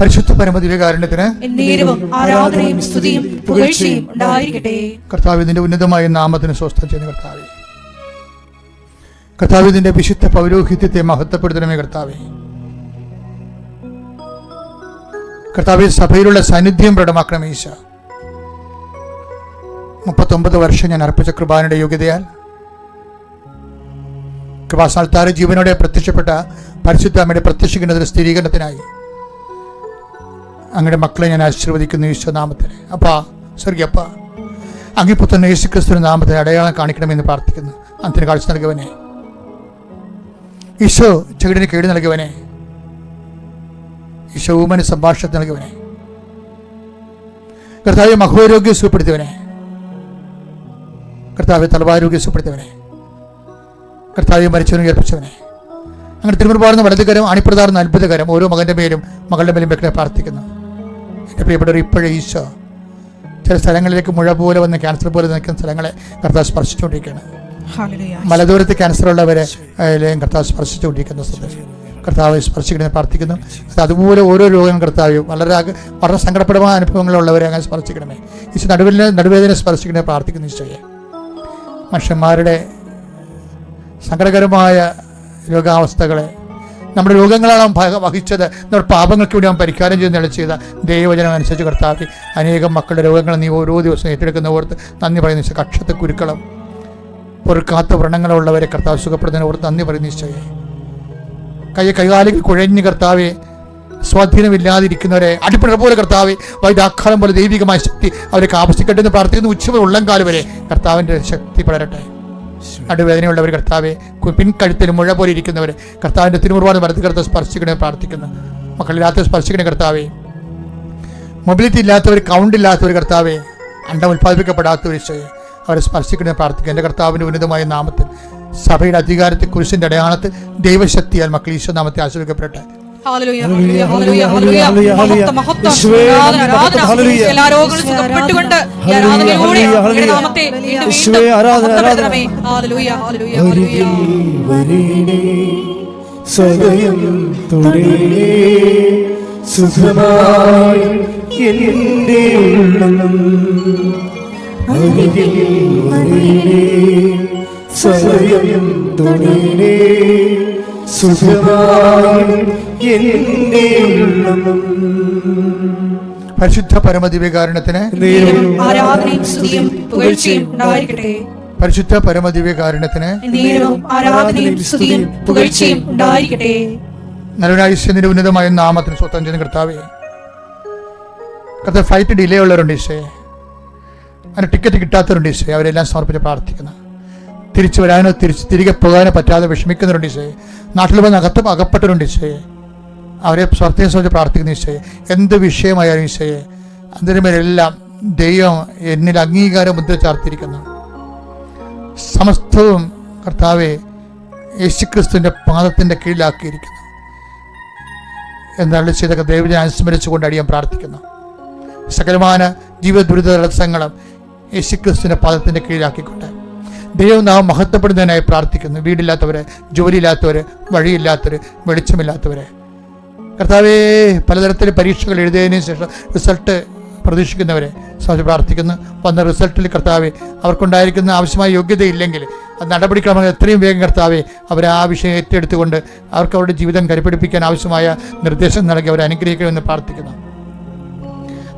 പരിശുദ്ധ പരമദിവ്യകാരുണ്യത്തിന് ആരാധനയും സ്തുതിയും പുകഴ്ചയും ഉണ്ടായിരിക്കട്ടെ. കർത്താവ് ഇതിന്റെ ഉന്നതമായ നാമത്തിന് സ്വസ്ഥം ചെയ്യുന്ന കർത്താവെ. കർത്താവ് ഇതിന്റെ വിശുദ്ധ പൗരോഹിത്യത്തെ മഹത്വപ്പെടുത്തണമേ കർത്താവെ. കർത്താവ് സഭയിലുള്ള സാന്നിധ്യം പ്രകടമാക്കണം ഈശ. മുപ്പത്തൊമ്പത് വർഷം ഞാൻ അർപ്പിച്ച കൃപാനയുടെ യോഗ്യതയാൽ കൃപാസ്ഥാനത്താറ് ജീവനോടെ പ്രത്യക്ഷപ്പെട്ട പരിശുദ്ധ അമ്മയുടെ പ്രത്യക്ഷിക്കുന്നതിന് സ്ഥിരീകരണത്തിനായി അങ്ങയുടെ മക്കളെ ഞാൻ ആശീർവദിക്കുന്നു ഈശോ നാമത്തിൽ. അപ്പാ സ്വർഗിയപ്പ അങ്ങിപ്പുത്തൻ യേശു ക്രിസ്തു നാമത്തിൽ അടയാളം കാണിക്കണമെന്ന് പ്രാർത്ഥിക്കുന്നു. അന്തിന് കാഴ്ച നൽകുവനെ. ഈശോ ചെകിടിന് കേട് നൽകുവനെ. ഈശോ ഊമന് സംഭാഷണത്തിന് നൽകുവനെ. കർത്താവ് മഹോരോഗ്യം സുഖപ്പെടുത്തിയവനെ. കർത്താവ് തലവാരോഗ്യം സുഖപ്പെടുത്തിയവനെ. കർത്താവ് മരിച്ചവനും ഏർപ്പിച്ചവനെ അങ്ങനെ തിരുമുറുപാടുന്ന വലതുകരം അണിപ്രധാരം അത്ഭുതകരം ഓരോ മകന്റെ മേലും മകളുടെ മേലും വെക്കണെ പ്രാർത്ഥിക്കുന്നു. എന്റെ പ്രിയപ്പെട്ടവർ ഇപ്പോഴും ഈശോ ചില സ്ഥലങ്ങളിലേക്ക് മുഴ പോലെ വന്ന് ക്യാൻസർ പോലെ നിൽക്കുന്ന സ്ഥലങ്ങളെ കർത്താവ് സ്പർശിച്ചുകൊണ്ടിരിക്കുകയാണ്. മലദൂരത്ത് ക്യാൻസർ ഉള്ളവരെ അതിലെയും കർത്താവ് സ്പർശിച്ചുകൊണ്ടിരിക്കുന്ന സ്ഥലത്ത്. കർത്താവ് സ്പർശിക്കണമെന്ന് പ്രാർത്ഥിക്കുന്നു. അത് അതുപോലെ ഓരോ രോഗം കർത്താവ് വളരെ വളരെ സങ്കടപ്പെടുന്ന അനുഭവങ്ങളുള്ളവരെ അങ്ങനെ സ്പർശിക്കണമേ. ഈശോ നടുവിൽ നടുവേദന സ്പർശിക്കണേ പ്രാർത്ഥിക്കുന്നു ഈശോയെ. മനുഷ്യന്മാരുടെ സങ്കടകരമായ രോഗാവസ്ഥകളെ നമ്മുടെ രോഗങ്ങളാണ് വഹിച്ചത്. നമ്മുടെ പാപങ്ങൾക്ക് വേണ്ടി അവൻ പരിഹാരം ചെയ്ത് നില ചെയ്ത ദൈവജനം അനുസരിച്ച് കർത്താവ് അനേകം മക്കളുടെ രോഗങ്ങൾ നീ ഓരോ ദിവസവും ഏറ്റെടുക്കുന്ന ഓർത്ത് നന്ദി പറയുന്ന ഈശോ. കക്ഷത്തെ കുരുക്കളം പൊറുക്കാത്ത വ്രണങ്ങളുള്ളവരെ കർത്താവ് സുഖപ്പെടുന്നതിന് ഓർത്ത് നന്ദി പറയുന്ന ഈശോയെ. കൈ കൈകാലികൾ കുഴഞ്ഞ് കർത്താവെ സ്വാധീനമില്ലാതിരിക്കുന്നവരെ അടിപ്പിടുന്ന പോലെ കർത്താവെ വൈദാഖാലം പോലെ ദൈവികമായ ശക്തി അവരെ കാപസിക്കട്ടെ എന്ന് പ്രാർത്ഥിക്കുന്നു. ഉച്ചവരെ ഉള്ളംകാലം വരെ കർത്താവിന്റെ ശക്തി പടരട്ടെ. നടുവേദനയുള്ളവർ കർത്താവെ പിൻകഴുത്തിൽ മുഴ പോലെ ഇരിക്കുന്നവർ കർത്താവിന്റെ തിരുമുറുപാട് വലത് കർത്താവ് സ്പർശിക്കണേ പ്രാർത്ഥിക്കുന്നു. മക്കളില്ലാത്ത സ്പർശിക്കണേ കർത്താവെ. മൊബിലിറ്റി ഇല്ലാത്തവർ കൗണ്ട് ഇല്ലാത്തവർ കർത്താവെ അണ്ടം ഉൽപ്പാദിപ്പിക്കപ്പെടാത്തവർ അവരെ സ്പർശിക്കണേ പ്രാർത്ഥിക്കുക എന്റെ കർത്താവിന്റെ ഉന്നതമായ നാമത്തിൽ സഭയുടെ അധികാരത്തെ കുരിശിന്റെ അടയാളത്തിൽ ദൈവശക്തിയാൽ മക്കൾ ഈശോ നാമത്തെ ആശ്രയിക്കപ്പെടട്ടെ എല്ലാ രോഗങ്ങളും സുഖപ്പെട്ടുകൊണ്ട്. നാമത്തെ സദയം തുടരേ സുഖമായി എന്റെ ഉള്ളം അരികിൽ വരീണേ സദയം തുടരേ പരിശുദ്ധ പരമദിവ്യകാരണത്തിന് നേരം ആരാധനയും സ്തുതിയും പുകഴ്ചയും ഉണ്ടായിരിക്കട്ടെ. പരിശുദ്ധ പരമദിവ്യകാരണത്തിന് നേരവും ആരാധനയും സ്തുതിയും പുകഴ്ചയും ഉണ്ടായിരിക്കട്ടെ. നല്ലൊരായുഷ്യത്തിന്റെ ഉന്നതമായ നാമത്തിന് സ്വത്തം ചെയ്യുന്ന കർത്താവേ കർത്താവ് ഫ്ലൈറ്റ് ഡിലേ ഉള്ളവരുണ്ട് ഈശേ അതിന് ടിക്കറ്റ് കിട്ടാത്തവരുണ്ട് ഈശേ അവരെല്ലാം സമർപ്പിച്ച് പ്രാർത്ഥിക്കുന്നു. തിരിച്ചു വരാനോ തിരിച്ച് തിരികെ പോകാനോ പറ്റാതെ വിഷമിക്കുന്നവരുണ്ട് ഈശോയെ. നാട്ടിൽ വന്ന് അകത്ത് അകപ്പെട്ടവരുണ്ട് ഈശോയെ. അവരെ സ്വർത്തയെ സംബന്ധിച്ച് പ്രാർത്ഥിക്കുന്ന ഈശോയെ. എന്ത് വിഷയമായാലും ഈശോയെ അതിനുമേലെല്ലാം ദൈവം എന്നിൽ അംഗീകാരം മുദ്ര ചാർത്തിരിക്കുന്നു. സമസ്തവും കർത്താവെ യേശുക്രിസ്തുവിന്റെ പാദത്തിന്റെ കീഴിലാക്കിയിരിക്കുന്നു. എന്നാലും ചെയ്തൊക്കെ ദൈവജനം അനുസ്മരിച്ചുകൊണ്ട് അടിയാൻ പ്രാർത്ഥിക്കുന്നു. സകലമാന ജീവിത ദുരിത തടസ്സങ്ങളും യേശുക്രിസ്തുവിന്റെ പാദത്തിന്റെ കീഴിലാക്കിക്കൊണ്ട്. ദൈവം നാം മഹത്വപ്പെടുന്നതിനായി പ്രാർത്ഥിക്കുന്നു. വീടില്ലാത്തവരെ ജോലിയില്ലാത്തവർ വഴിയില്ലാത്തവർ വെളിച്ചമില്ലാത്തവരെ. കർത്താവേ പലതരത്തിൽ പരീക്ഷകൾ എഴുതിയതിനു ശേഷം റിസൾട്ട് പ്രതീക്ഷിക്കുന്നവരെ സ്വാമി പ്രാർത്ഥിക്കുന്നു. വന്ന റിസൾട്ടിൽ കർത്താവെ അവർക്കുണ്ടായിരിക്കുന്ന ആവശ്യമായ യോഗ്യതയില്ലെങ്കിൽ അത് നടപടിക്രമങ്ങൾ എത്രയും വേഗം കർത്താവെ അവർ ആ വിഷയം ഏറ്റെടുത്തുകൊണ്ട് അവർക്ക് അവരുടെ ജീവിതം കരുപിടിപ്പിക്കാൻ ആവശ്യമായ നിർദ്ദേശം നൽകി അവരെ അനുഗ്രഹിക്കണമെന്ന് പ്രാർത്ഥിക്കുന്നു.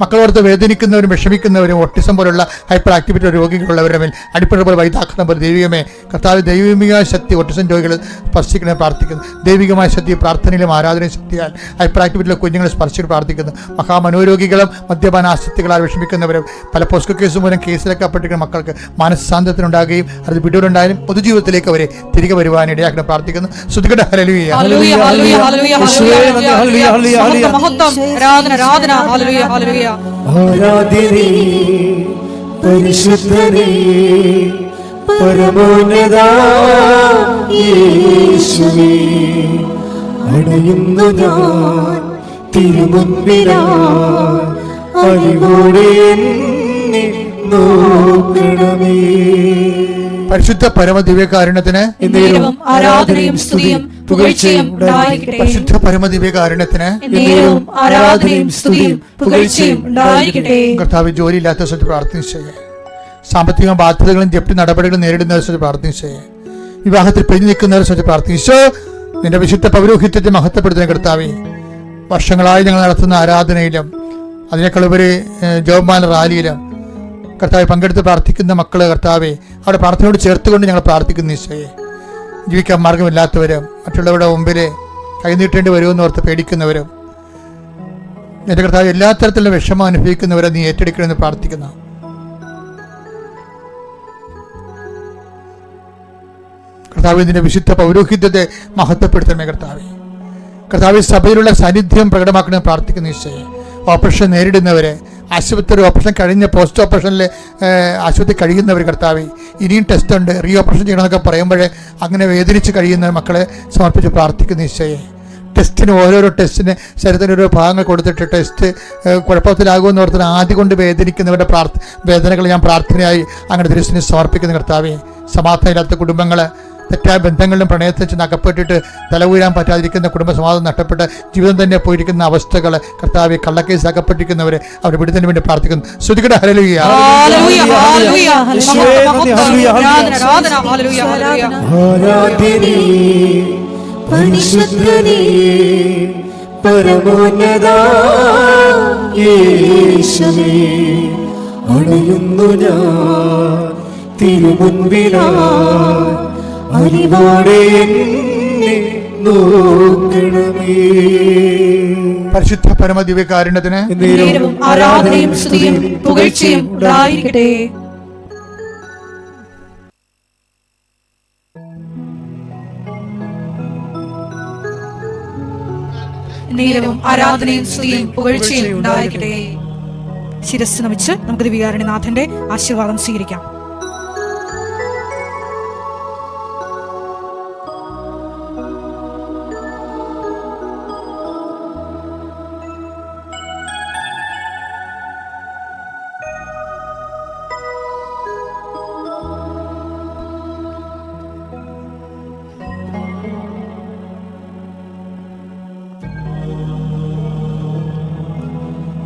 മക്കളോർത്ത് വേദനിക്കുന്നവരും വിഷമിക്കുന്നവരും ഓട്ടിസം പോലുള്ള ഹൈപ്പർ ആക്ടിവിറ്റി രോഗികളുള്ളവരുടെ മേൽ അടിപ്പഴ പോലെ വൈദാക്കുന്ന പോലെ ദൈവികമേ കർത്താവ് ദൈവികമായ ശക്തി ഓട്ടിസം രോഗികൾ സ്പർശിക്കണേ പ്രാർത്ഥിക്കുന്നു. ദൈവികമായ ശക്തി പ്രാർത്ഥനയിലും ആരാധന ശക്തിയാൽ ഹൈപ്പർ ആക്ടിവിറ്റിയിലെ കുഞ്ഞുങ്ങളെ സ്പർശിച്ച് പ്രാർത്ഥിക്കുന്നു. മഹാമനോരോഗികളും മദ്യപാന ആസക്തികളാൽ വിഷമിക്കുന്നവരും പല പോസ്കോ കേസ് മൂലം കേസിലൊക്കെ അപ്പെട്ടിരിക്കുന്ന മക്കൾക്ക് മാനസാന്തത്തിനുണ്ടാകുകയും അത് വിടൂരുണ്ടായാലും പൊതുജീവിതത്തിലേക്ക് അവരെ തിരികെ വരുവാൻ ഇടയാക്കണം പ്രാർത്ഥിക്കുന്നു. ശ്രുതികട ഹലലുയ ഹല്ലേലൂയ, ഹല്ലേലൂയ, ഹല്ലേലൂയ, യേശുവേ, ഹല്ലേലൂയ, ഹല്ലേലൂയ, ഹല്ലേലൂയ, ഹല്ലേലൂയ. മഹത്വം, മഹത്വം. ആരാധന പരിശുദ്ധനേ പരമോന്നത യേശുവേ അടയുന്നു ഞാൻ തിരുമുൻപിലാ പരിശുദ്ധ പരമദിവ്യകാരുണ്യത്തിന് ആരാധനയും സ്തുതിയും പുകഴ്ചയും ഉണ്ടായിരിക്കട്ടെ. പരിശുദ്ധ പരമദിവ്യകാരുണ്യത്തിന് നേരവും ആരാധനയും സ്തുതിയും പുകഴ്ചയും കർത്താവ് ജോലിയില്ലാത്ത സ്ഥലത്ത് പ്രാർത്ഥന ചെയ്യാം. സാമ്പത്തിക ബാധ്യതകളും ജപ്തി നടപടികളും നേരിടുന്ന സ്ഥലത്ത് പ്രാർത്ഥന ചെയ്യാം. വിവാഹത്തിൽ പിരിഞ്ഞു നിൽക്കുന്ന സ്ഥലത്ത് പ്രാർത്ഥിച്ചു നിന്റെ വിശുദ്ധ പൗരോഹിത്യത്തെ മഹത്വപ്പെടുത്തുന്ന കർത്താവെ വർഷങ്ങളായി ഞങ്ങൾ നടത്തുന്ന ആരാധനയിലും അതിനേക്കാൾ ഉപരി ജോബ്മാല ജോബാന റാലിയിലും കർത്താവ് പങ്കെടുത്ത് പ്രാർത്ഥിക്കുന്ന മക്കൾ കർത്താവെ അവിടെ പ്രാർത്ഥനയോട് ചേർത്തുകൊണ്ട് ഞങ്ങൾ പ്രാർത്ഥിക്കുന്ന ഈശോയെ. ജീവിക്കാൻ മാർഗമില്ലാത്തവരും മറ്റുള്ളവരുടെ മുമ്പിൽ കൈനീട്ടേണ്ടി വരുമെന്ന് ഓർത്ത് പേടിക്കുന്നവരും എന്റെ കർത്താവ് എല്ലാ തരത്തിലുള്ള വിഷമം അനുഭവിക്കുന്നവരെ നീ ഏറ്റെടുക്കണമെന്ന് പ്രാർത്ഥിക്കുന്നു. കർത്താവ് ഇതിന്റെ വിശുദ്ധ പൗരോഹിത്യത്തെ മഹത്വപ്പെടുത്തണമേ കർത്താവെ. കർത്താവ് സഭയിലുള്ള സാന്നിധ്യം പ്രകടമാക്കണമെന്ന് പ്രാർത്ഥിക്കുന്ന ഈശോയെ. ഓപ്പറേഷൻ നേരിടുന്നവരെ ആശുപത്രി ഓപ്പറേഷൻ കഴിഞ്ഞ പോസ്റ്റ് ഓപ്പറേഷനിൽ ആശുപത്രി കഴിയുന്നവർ കർത്താവ് ഇനിയും ടെസ്റ്റ് ഉണ്ട് റീ ഓപ്പറേഷൻ ചെയ്യണമെന്നൊക്കെ പറയുമ്പോഴേ അങ്ങനെ വേദനിച്ച് കഴിയുന്ന മക്കളെ സമർപ്പിച്ച് പ്രാർത്ഥിക്കുന്ന നിശ്ചയം ടെസ്റ്റിന് ഓരോരോ ടെസ്റ്റിന് ശരീരത്തിന് ഓരോ ഭാഗങ്ങൾ കൊടുത്തിട്ട് ടെസ്റ്റ് കുഴപ്പത്തിലാകുമെന്ന് ഓർത്തിന് ആദ്യം കൊണ്ട് വേദനിക്കുന്നവരുടെ പ്രാർത്ഥ വേദനകൾ ഞാൻ പ്രാർത്ഥനയായി അങ്ങനെ ദൃശ്യത്തിന് സമർപ്പിക്കുന്ന കർത്താവേ. സമാധാനമില്ലാത്ത കുടുംബങ്ങൾ തെറ്റായ ബന്ധങ്ങളിലും പ്രണയത്തിൽ ചെന്ന് അകപ്പെട്ടിട്ട് തല ഉയരാൻ പറ്റാതിരിക്കുന്ന കുടുംബ സമാധാനം നഷ്ടപ്പെട്ട് ജീവിതം തന്നെ പോയിരിക്കുന്ന അവസ്ഥകൾ കർത്താവ് കള്ളക്കേസ് അകപ്പെട്ടിരിക്കുന്നവരെ അവരുടെ വിടുതലിന് വേണ്ടി പ്രാർത്ഥിക്കുന്നു. ശ്രുതികട ഹരലുയ ഹല്ലേലൂയ ഹല്ലേലൂയ ഹല്ലേലൂയ, ആരാധന ആരാധന ഹല്ലേലൂയ ഹല്ലേലൂയ. ആരാധ്യനേ പരിശുദ്ധനേ പരമോന്നത യേശുവേ അണയുന്നു ഞാൻ തിരുമുൻപിലാ അറിവോടെ പരിശുദ്ധ പരമദിവ്യകാരുണ്യത്തിന് ആരാധനയും സ്തുതിയും പുകഴ്ചയും ഉണ്ടായിരിക്കട്ടെ. നേരവും ആരാധനയും സ്തുതിയും പുകഴ്ചയും ഉണ്ടായിരിക്കട്ടെ. ശിരസ് നമിച്ച് നമുക്ക് ദിവികാരണിനാഥന്റെ ആശീർവാദം സ്വീകരിക്കാം.